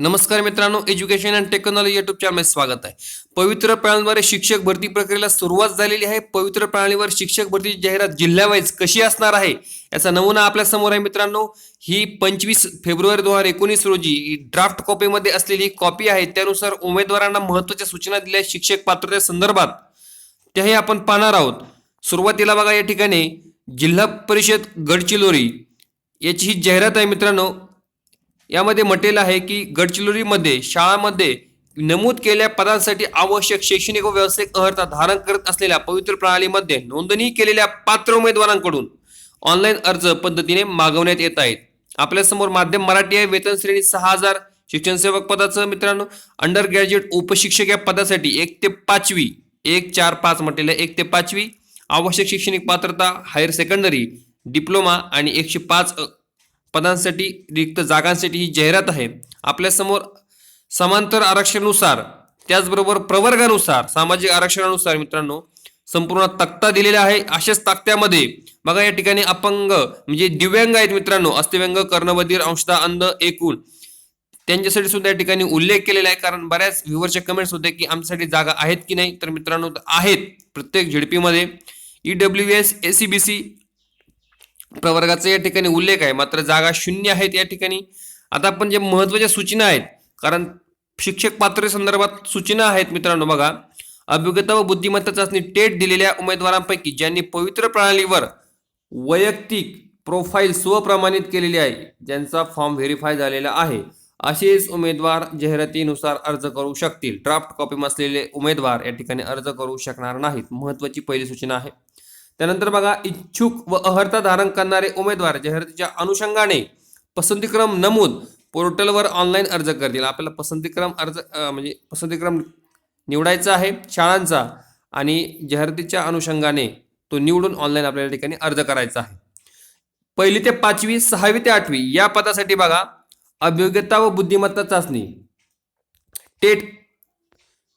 नमस्कार मित्रांनो education and technology YouTube चॅनलमध्ये स्वागत आहे. पवित्र प्रणालीद्वारे शिक्षक भरती प्रक्रियेला सुरुवात झालेली आहे. पवित्र प्रणालीवर शिक्षक भरतीची जाहिरात जिल्ह्यावाईज कशी असणार आहे याचा नमुना आपल्यासमोर आहे मित्रांनो. ही पंचवीस फेब्रुवारी दोन हजार एकोणीस रोजी ड्राफ्ट कॉपीमध्ये असलेली कॉपी आहे. त्यानुसार उमेदवारांना महत्त्वाच्या सूचना दिल्या शिक्षक पात्रते संदर्भात. त्याही आपण पाहणार आहोत. सुरुवातीला बघा या ठिकाणी जिल्हा परिषद गडचिरोली याची ही जाहिरात आहे मित्रांनो. यामध्ये म्हटलेलं आहे की गडचिरोलीमध्ये शाळांमध्ये नमूद केलेल्या पदांसाठी आवश्यक शैक्षणिक व व्यावसायिक अर्हता धारण करत असलेल्या पवित्र प्रणालीमध्ये नोंदणी केलेल्या पात्र उमेदवारांकडून ऑनलाईन अर्ज पद्धतीने मागवण्यात येत आहेत. आपल्यासमोर माध्यम मराठी आहे. वेतन श्रेणी सहा हजार. शिक्षण सेवक पदाचं मित्रांनो अंडर ग्रॅज्युएट उपशिक्षक या पदासाठी एक ते पाचवी एक चार पाच म्हटलेलं एक ते पाचवी. आवश्यक शैक्षणिक पात्रता हायर सेकंडरी डिप्लोमा आणि एकशे पाच पदांसाठी रिक्त जागांसाठी ही जाहिरात आहे. आपल्यासमोर समांतर आरक्षणानुसार त्याचबरोबर प्रवर्गानुसार सामाजिक आरक्षणानुसार मित्रांनो संपूर्ण तक्ता दिलेला आहे. अशाच तक्त्यामध्ये बघा या ठिकाणी अपंग म्हणजे दिव्यांग आहेत मित्रांनो अस्थिव्यंग कर्णबधीर अंशता अंध एकूण. त्यांच्यासाठी सुद्धा या ठिकाणी उल्लेख केलेला आहे कारण बऱ्याच व्ह्युअरच्या कमेंट्स होते की आमच्यासाठी जागा आहेत की नाही. तर मित्रांनो आहेत प्रत्येक झेडपीमध्ये. E W S A C B C प्रवर्गाचा या ठिकाणी उल्लेख आहे. मात्र जागा शून्य आहेत या ठिकाणी. आता आपण जे महत्त्वाच्या सूचना आहेत कारण शिक्षक पात्रते संदर्भात सूचना आहेत मित्रांनो बघा. अभिज्ञता व बुद्धिमत्ता चाचणी टेट दिलेल्या उमेदवारांपैकी ज्यांनी पवित्र प्रणालीवर वैयक्तिक प्रोफाईल स्वप्रमाणित केलेली आहे ज्यांचा फॉर्म व्हेरीफाय झालेला आहे असेच उमेदवार जाहिरातीनुसार अर्ज करू शकतील. ड्राफ्ट कॉपी असलेले उमेदवार या ठिकाणी अर्ज करू शकणार नाहीत. महत्वाची पहिली सूचना आहे. त्यानंतर बघा इच्छुक व अहर्ता धारण करणारे उमेदवार जाहिरातीच्या अनुषंगाने पसंतीक्रम नमूद पोर्टलवर ऑनलाईन अर्ज करतील. आपल्याला पसंतीक्रम अर्ज म्हणजे पसंतीक्रम निवडायचा आहे शाळांचा आणि जाहिरातीच्या अनुषंगाने तो निवडून ऑनलाईन आपल्याला ठिकाणी अर्ज करायचा आहे. पहिली ते पाचवी सहावी ते आठवी या पदासाठी बघा अभियोग्यता व बुद्धिमत्ता चाचणी टेट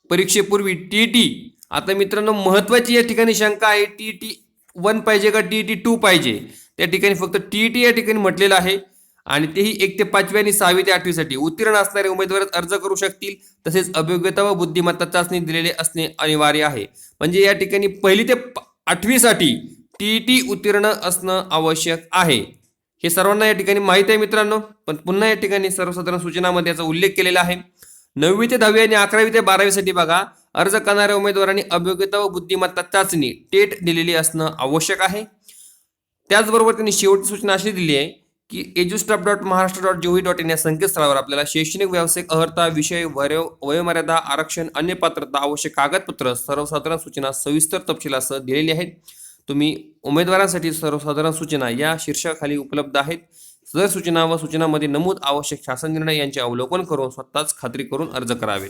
परीक्षेपूर्वी टी टी. आता मित्रांनो महत्वाची या ठिकाणी शंका आहे टी टी वन पाहिजे का टी टी टू पाहिजे? त्या ठिकाणी फक्त टी टी या ठिकाणी म्हटलेलं आहे. आणि तेही एक ते पाचवी आणि सहावी ते आठवीसाठी. उत्तीर्ण असणारे उमेदवार अर्ज करू शकतील. तसेच अभियोग्यता व बुद्धिमत्ता चाचणी दिलेले असणे अनिवार्य आहे. म्हणजे या ठिकाणी पहिली ते प- आठवीसाठी टी टी उत्तीर्ण असणं आवश्यक आहे. हे सर्वांना या ठिकाणी माहीत आहे मित्रांनो. पण पुन्हा या ठिकाणी सर्वसाधारण सूचनामध्ये याचा उल्लेख केलेला आहे. नववी ते दहावी आणि अकरावी ते बारावीसाठी बघा. अर्ज करणाऱ्या उमेदवारांनी अभियोग्यता व बुद्धिमत्ता चाचणी टेट दिलेली असणं आवश्यक आहे. त्याचबरोबर त्यांनी शेवटची सूचना अशी दिली आहे की Edustop dot Maharashtra dot G O V dot in या संकेतस्थळावर आपल्याला शैक्षणिक व्यावसायिक अर्हता विषय वयो वयोमर्यादा आरक्षण अन्य पात्रता आवश्यक कागदपत्र सर्वसाधारण सूचना सविस्तर तपशिलासह दिलेली आहेत. तुम्ही उमेदवारांसाठी सर्वसाधारण सूचना या शीर्षाखाली उपलब्ध आहेत. सदर सूचना व सूचनामध्ये नमूद आवश्यक शासन निर्णय यांचे अवलोकन करून स्वतःच खात्री करून अर्ज करावे.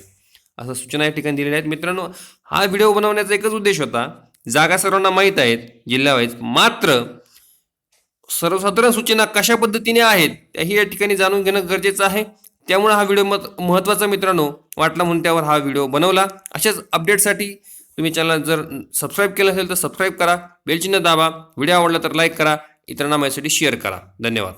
असं सूचना या ठिकाणी दिलेल्या आहेत. मित्रांनो हा व्हिडिओ बनवण्याचा एकच उद्देश होता. जागा सर्वांना माहीत आहेत जिल्ह्यावाईज मात्र सर्वसाधारण सूचना कशा पद्धतीने आहेत त्याही या ठिकाणी जाणून घेणं गरजेचं आहे. त्यामुळे हा व्हिडिओ मत महत्त्वाचा मित्रांनो वाटला म्हणून त्यावर हा व्हिडिओ बनवला. अशाच अपडेटसाठी तुम्ही चॅनल जर सबस्क्राईब केलं असेल तर सबस्क्राईब करा. बेलचिन्ह दाबा. व्हिडिओ आवडला तर लाईक करा. इतरांना माझ्यासाठी शेअर करा. धन्यवाद.